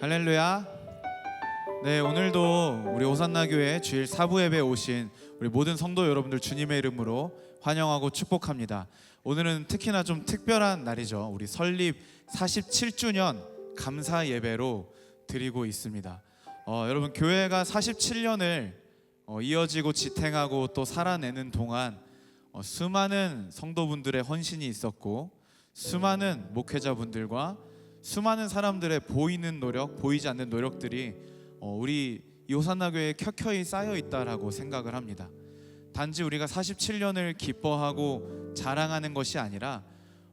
할렐루야. 네, 오늘도 우리 오산나 교회 주일 사부 예배 오신 우리 모든 성도 여러분들 주님의 이름으로 환영하고 축복합니다. 오늘은 특히나 좀 특별한 날이죠. 우리 설립 47주년 감사 예배로 드리고 있습니다. 어, 여러분 교회가 47년을 어, 이어지고 지탱하고 또 살아내는 동안 어, 수많은 성도분들의 헌신이 있었고 수많은 목회자분들과 수많은 사람들의 보이는 노력, 보이지 않는 노력들이 어, 우리 요산나 교회에 켜켜이 쌓여 있다라고 생각을 합니다. 단지 우리가 47년을 기뻐하고 자랑하는 것이 아니라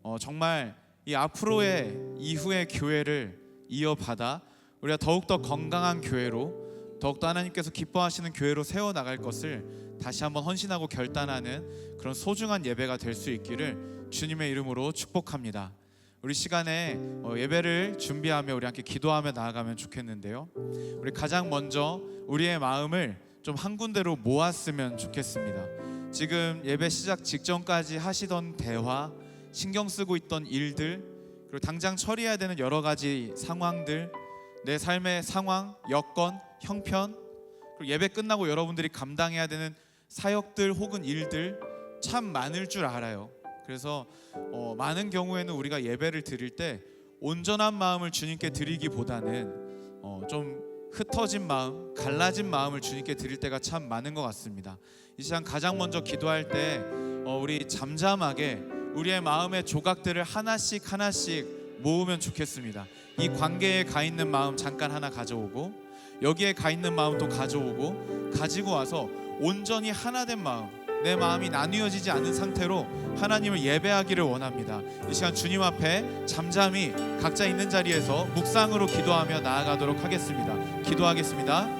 어, 정말 이 앞으로의 이후의 교회를 이어받아 우리가 더욱더 건강한 교회로 더욱더 하나님께서 기뻐하시는 교회로 세워 나갈 것을 다시 한번 헌신하고 결단하는 그런 소중한 예배가 될 수 있기를 주님의 이름으로 축복합니다. 우리 시간에 어, 예배를 준비하며 우리 함께 기도하며 나아가면 좋겠는데요. 우리 가장 먼저 우리의 마음을 좀 한 군데로 모았으면 좋겠습니다. 지금 예배 시작 직전까지 하시던 대화, 신경 쓰고 있던 일들, 그리고 당장 처리해야 되는 여러 가지 상황들, 내 삶의 상황, 여건, 형편, 그리고 예배 끝나고 여러분들이 감당해야 되는 사역들 혹은 일들 참 많을 줄 알아요. 그래서 어, 많은 경우에는 우리가 예배를 드릴 때 온전한 마음을 주님께 드리기보다는 어, 좀 흩어진 마음, 갈라진 마음을 주님께 드릴 때가 참 많은 것 같습니다. 이 시간 가장 먼저 기도할 때 어, 우리 잠잠하게 우리의 마음의 조각들을 하나씩 하나씩 모으면 좋겠습니다. 이 관계에 가 있는 마음 잠깐 하나 가져오고 여기에 가 있는 마음도 가져오고 가지고 와서 온전히 하나 된 마음 내 마음이 나뉘어지지 않은 상태로 하나님을 예배하기를 원합니다. 이 시간 주님 앞에 잠잠히 각자 있는 자리에서 묵상으로 기도하며 나아가도록 하겠습니다. 기도하겠습니다.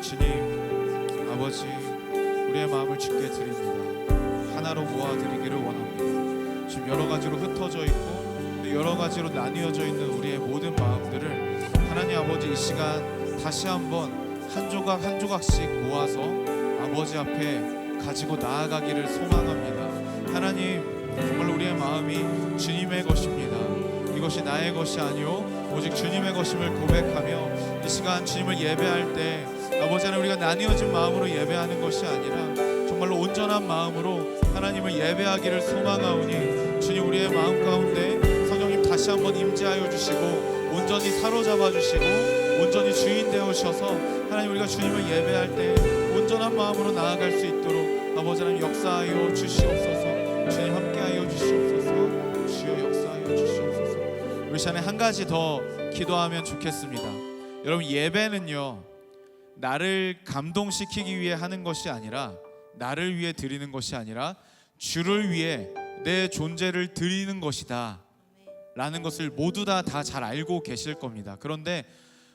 주님, 아버지, 우리의 마음을 주께 드립니다. 하나로 모아드리기를 원합니다. 지금 여러 가지로 흩어져 있고 또 여러 가지로 나뉘어져 있는 우리의 모든 마음들을 하나님 아버지 이 시간 다시 한번 한 조각 한 조각씩 모아서 아버지 앞에 가지고 나아가기를 소망합니다. 하나님 정말 우리의 마음이 주님의 것입니다. 이것이 나의 것이 아니요 오직 주님의 것임을 고백하며 이 시간 주님을 예배할 때 아버지 하나님 우리가 나뉘어진 마음으로 예배하는 것이 아니라 정말로 온전한 마음으로 하나님을 예배하기를 소망하오니 주님 우리의 마음 가운데 성령님 다시 한번 임재하여 주시고 온전히 사로잡아 주시고 온전히 주인 되어 주셔서 하나님 우리가 주님을 예배할 때 온전한 마음으로 나아갈 수 있도록 아버지 하나님 역사하여 주시옵소서. 주님 함께하여 주시옵소서. 주여 역사하여 주시옵소서. 우리 시간에 한 가지 더 기도하면 좋겠습니다. 여러분 예배는요 나를 감동시키기 위해 하는 것이 아니라 나를 위해 드리는 것이 아니라 주를 위해 내 존재를 드리는 것이다 라는 것을 모두 다 다 잘 알고 계실 겁니다. 그런데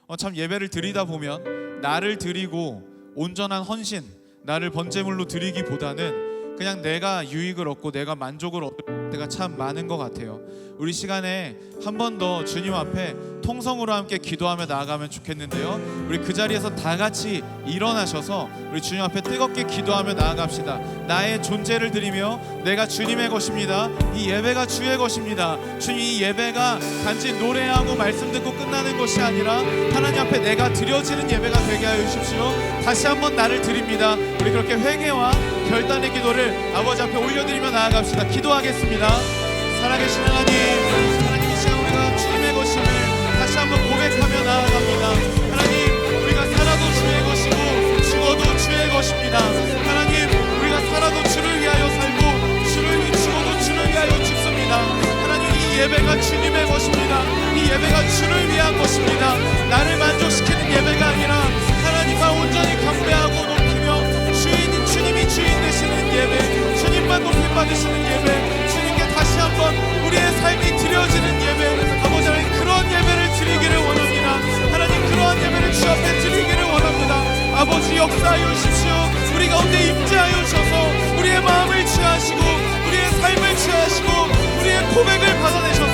어, 참 예배를 드리다 보면 나를 드리고 온전한 헌신 나를 번제물로 드리기보다는 그냥 내가 유익을 얻고 내가 만족을 얻을 때가 참 많은 것 같아요. 우리 시간에 한 번 더 주님 앞에 통성으로 함께 기도하며 나아가면 좋겠는데요. 우리 그 자리에서 다 같이 일어나셔서 우리 주님 앞에 뜨겁게 기도하며 나아갑시다. 나의 존재를 드리며 내가 주님의 것입니다. 이 예배가 주의 것입니다. 주님 이 예배가 단지 노래하고 말씀 듣고 끝나는 것이 아니라 하나님 앞에 내가 드려지는 예배가 되게 하여 주십시오. 다시 한번 나를 드립니다. 우리 그렇게 회개와 결단의 기도를 아버지 앞에 올려드리며 나아갑시다. 기도하겠습니다. 살아계신 하나님, 하나님 이 시간 우리가 주님의 것임을 다시 한번 고백하며 나아갑니다. 하나님, 우리가 살아도 주의 것이고 죽어도 주의 것입니다. 하나님, 우리가 살아도 주를 위하여 살고 주를 위 죽어도 주를 위하여 죽습니다. 하나님, 이 예배가 주님의 것입니다. 받으시는 예배, 주님께 다시 한번 우리의 삶이 드려지는 예배, 아버지 하나님 그런 예배를 드리기를 원합니다. 하나님 그러한 예배를 주 앞에 드리기를 원합니다. 아버지 역사하여 주십시오. 우리 가운데 임재하여 주셔서 우리의 마음을 취하시고 우리의 삶을 취하시고 우리의 고백을 받아내셔서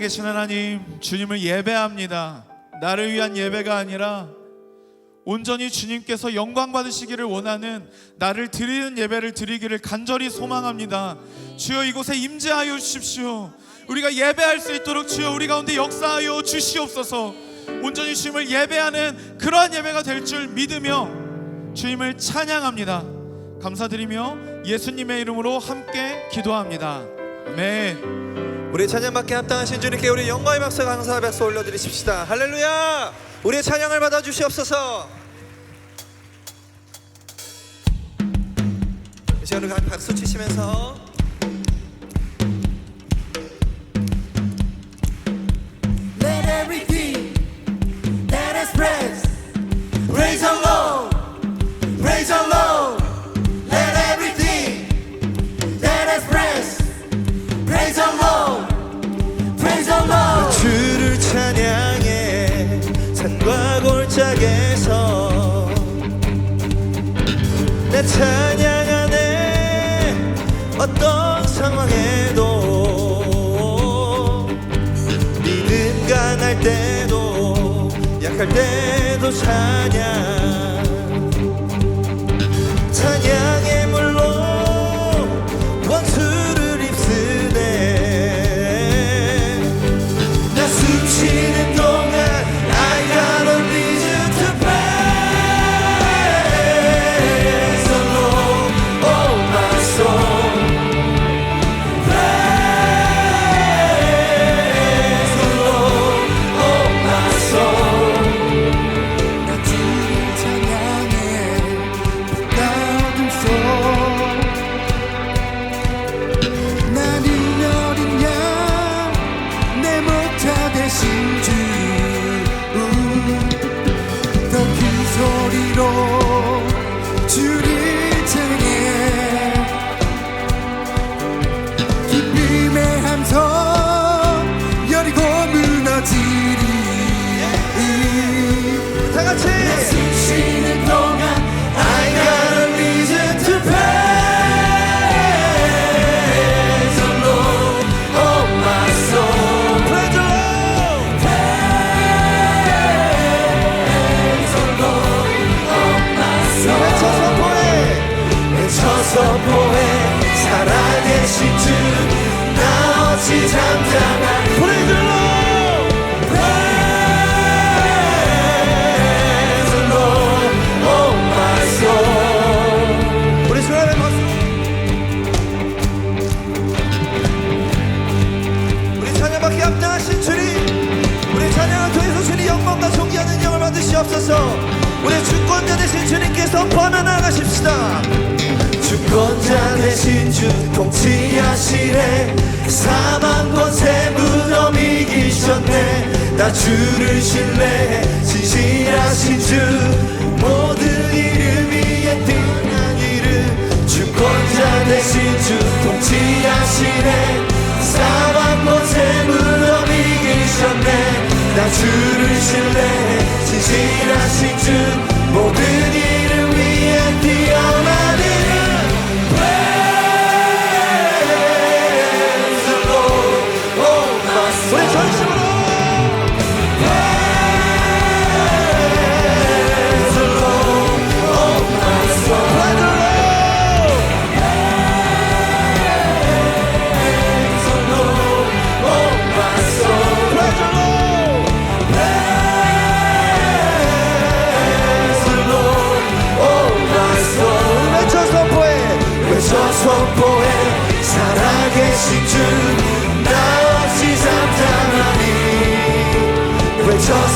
계신 하나님 주님을 예배합니다. 나를 위한 예배가 아니라 온전히 주님께서 영광 받으시기를 원하는 나를 드리는 예배를 드리기를 간절히 소망합니다. 주여 이곳에 임재하여 주십시오. 우리가 예배할 수 있도록 주여 우리 가운데 역사하여 주시옵소서. 온전히 주님을 예배하는 그러한 예배가 될 줄 믿으며 주님을 찬양합니다. 감사드리며 예수님의 이름으로 함께 기도합니다. 아멘. 우리 찬양받게 합당하신 주님께 우리 영광의 박수 감사 박수 올려드리십시다. 할렐루야! 우리의 찬양을 받아 주시옵소서. 이 시간 우리 박수 치시면서. Let everything that is praise, praise the Lord, 찬양 안에 어떤 상황에도 믿음 강할 때도 약할 때도 찬양 보해? 살아계신 주나 어찌 잠잠한 찬양받기 합당하신 주님 우리 찬양을 통해서 주님 영광과 존귀하는 영을 받으시옵소서. 우리 주권자 되신 주님께서 선포하며 나가십시다. 주 권자 되신 주 통치하시네. 사망 권세 무덤 이기셨네. 나 주를 신뢰해. 진실하신 주 모든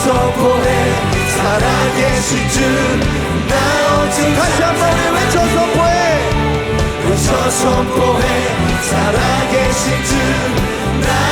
선포해, 살아계신 주, 나 없이 다시 한번 외쳐 선포해. 외쳐 선포해. 살아계신 주나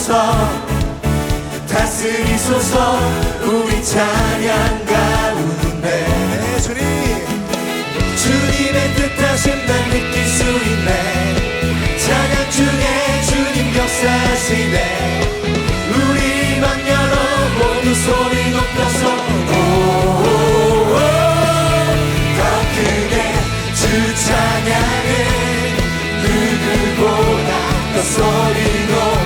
오셔서 다스리소서 우리 찬양 가운데. 네 주님. 주님의 뜻하신 날 느낄 수 있네. 찬양 중에 주님 역사하시네. 우리 맘 열어 모두 소리 높여서. 오오오. 더 크게 주 찬양해 누구보다 더 소리 높여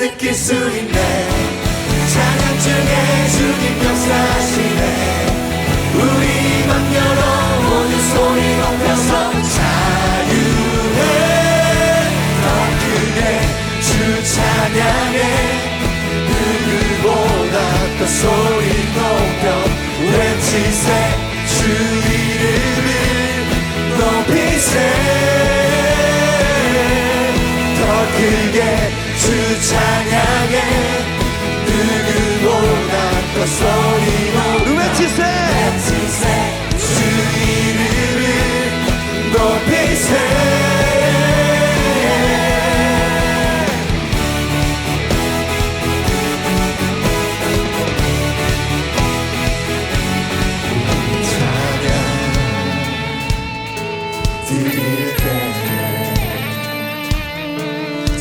느낄 수 있네. 찬양 중에 주님 역사하시네. 우리 맘 열어 모두 소리 높여서 자유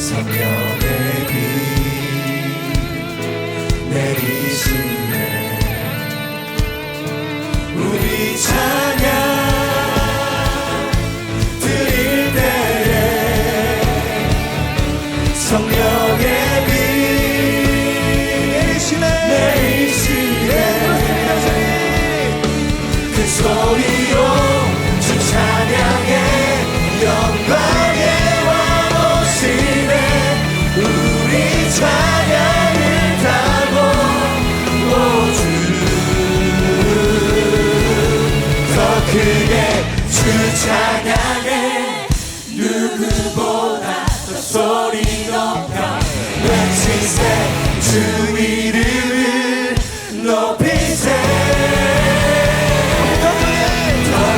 성령의 비 더 크게 주 찬양해 누구보다 더 소리 높여 외치세 주 이름을 높이세. 더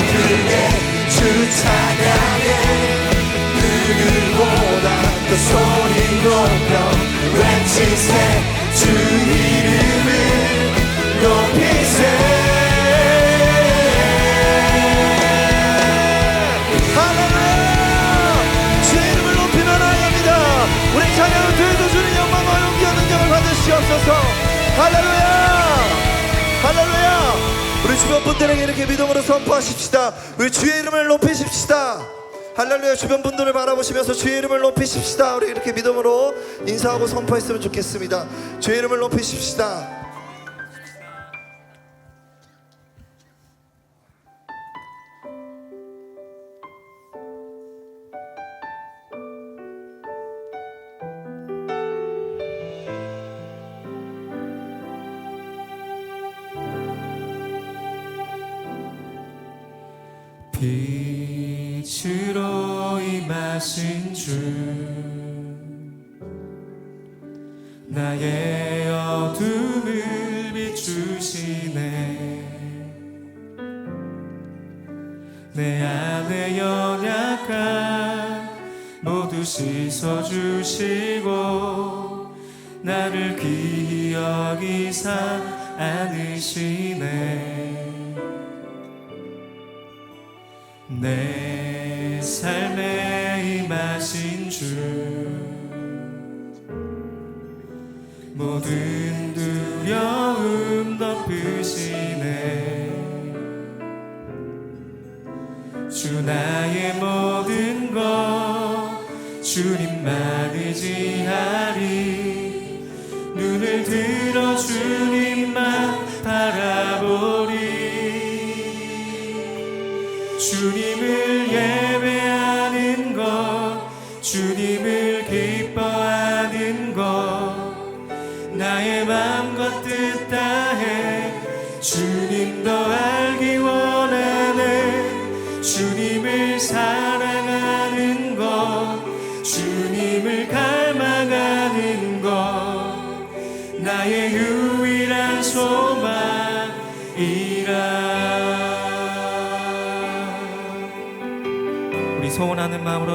크게 주 찬양해 누구보다 더 소리 높여 외치세 주 이름을 높이 받으시옵소서 할렐루야! 할렐루야! 우리 주변 분들에게 이렇게 믿음으로 선포하십시다. 우리 주의 이름을 높이십시다. 할렐루야! 주변 분들을 바라보시면서 주의 이름을 높이십시다. 우리 이렇게 믿음으로 인사하고 선포했으면 좋겠습니다. 주의 이름을 높이십시다 모두 씻어주시고 나를 귀히 여기사 안으시네. 내 삶에 임하신 주 모든 두려움 덮으시네. 주 나의 것 주님만 의지하리. 눈을 들어 주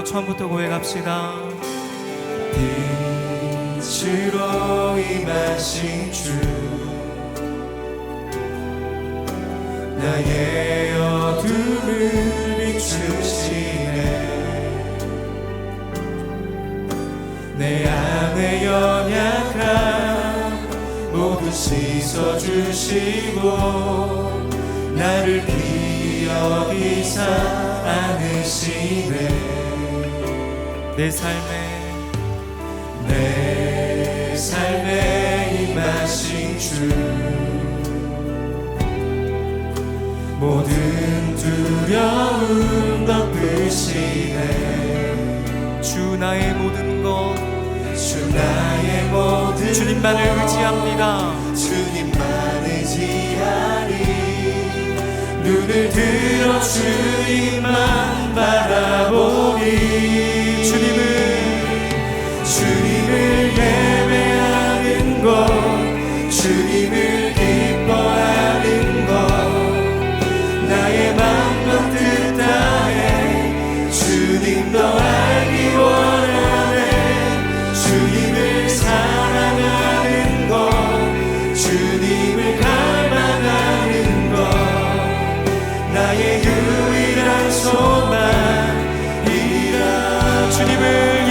처음부터 고백합시다. 빛으로 임하신 주 나의 어둠을 비추시네. 내 안에 연약함 모두 씻어주시고 나를 기억이사 안으시네 내 삶에 내 삶에 임하신 주. 모든 두려움 덮으시네. 주 나의 모든 것주 나의 모든 주님만을 의지합니다. 주님만 의지하리 눈을 들어 주님만 바라보리 주님을 주님을 예배하는 것 주님을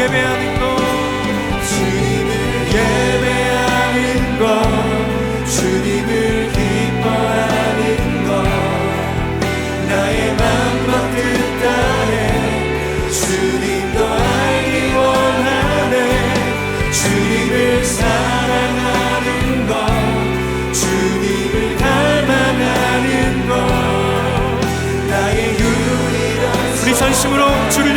예배하는 것. 주님을 예배하는 것. 주님을 기뻐하는 것. 나의 맘과 뜻 다해 주님 더 알기 원하네. 주님을 사랑하는 것. 주님을 갈망하는 것. 나의 유일한 우리 전심으로 주를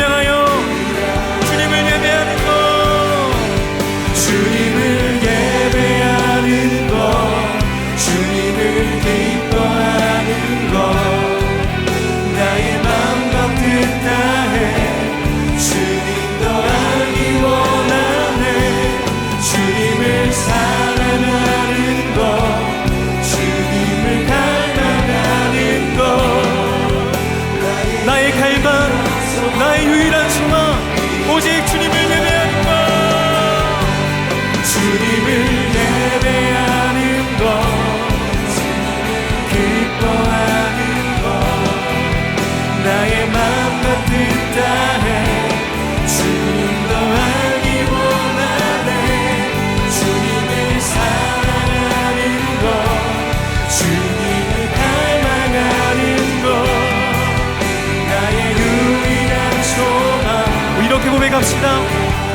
고백합시다.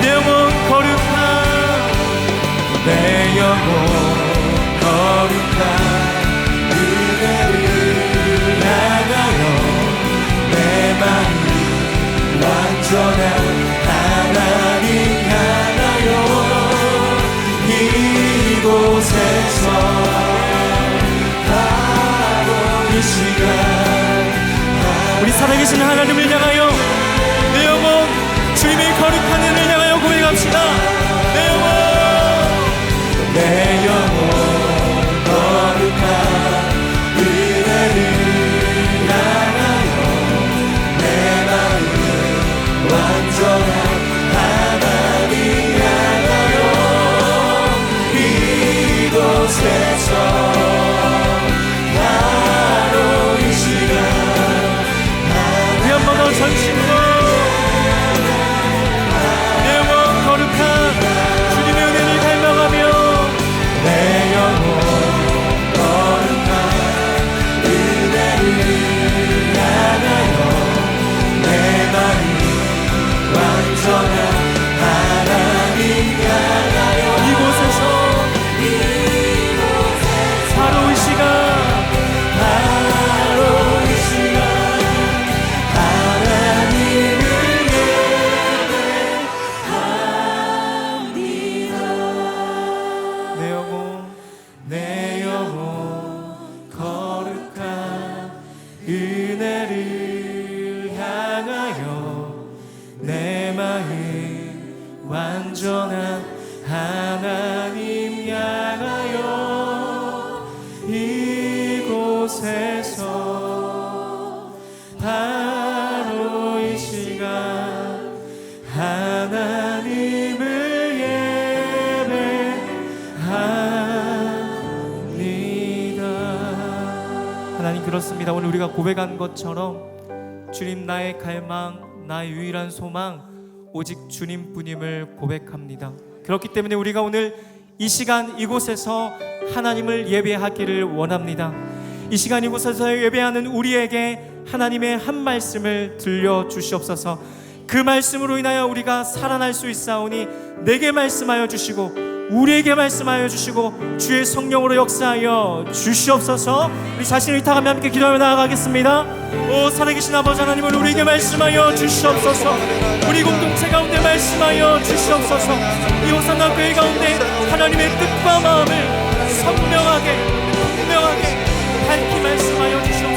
내 영혼 거룩한 내 영혼 거룩한 그대를 향하여 내 마음 완전한 하나님 향하여 이곳에서 바로 이 시간. 우리 살아계신 하나님을 향하여 거룩한 그렇습니다. 오늘 우리가 고백한 것처럼 주님 나의 갈망, 나의 유일한 소망 오직 주님뿐임을 고백합니다. 그렇기 때문에 우리가 오늘 이 시간 이곳에서 하나님을 예배하기를 원합니다. 이 시간 이곳에서 예배하는 우리에게 하나님의 한 말씀을 들려 주시옵소서. 그 말씀으로 인하여 우리가 살아날 수 있사오니 내게 말씀하여 주시고 우리에게 말씀하여 주시고 주의 성령으로 역사하여 주시옵소서. 우리 자신을 의탁하며 함께 기도하며 나아가겠습니다. 오 살아계신 아버지 하나님을 우리에게 말씀하여 주시옵소서. 우리 공동체 가운데 말씀하여 주시옵소서. 이 호산나 교회 가운데 하나님의 뜻과 마음을 선명하게 분명하게 밝히 말씀하여 주시옵소서.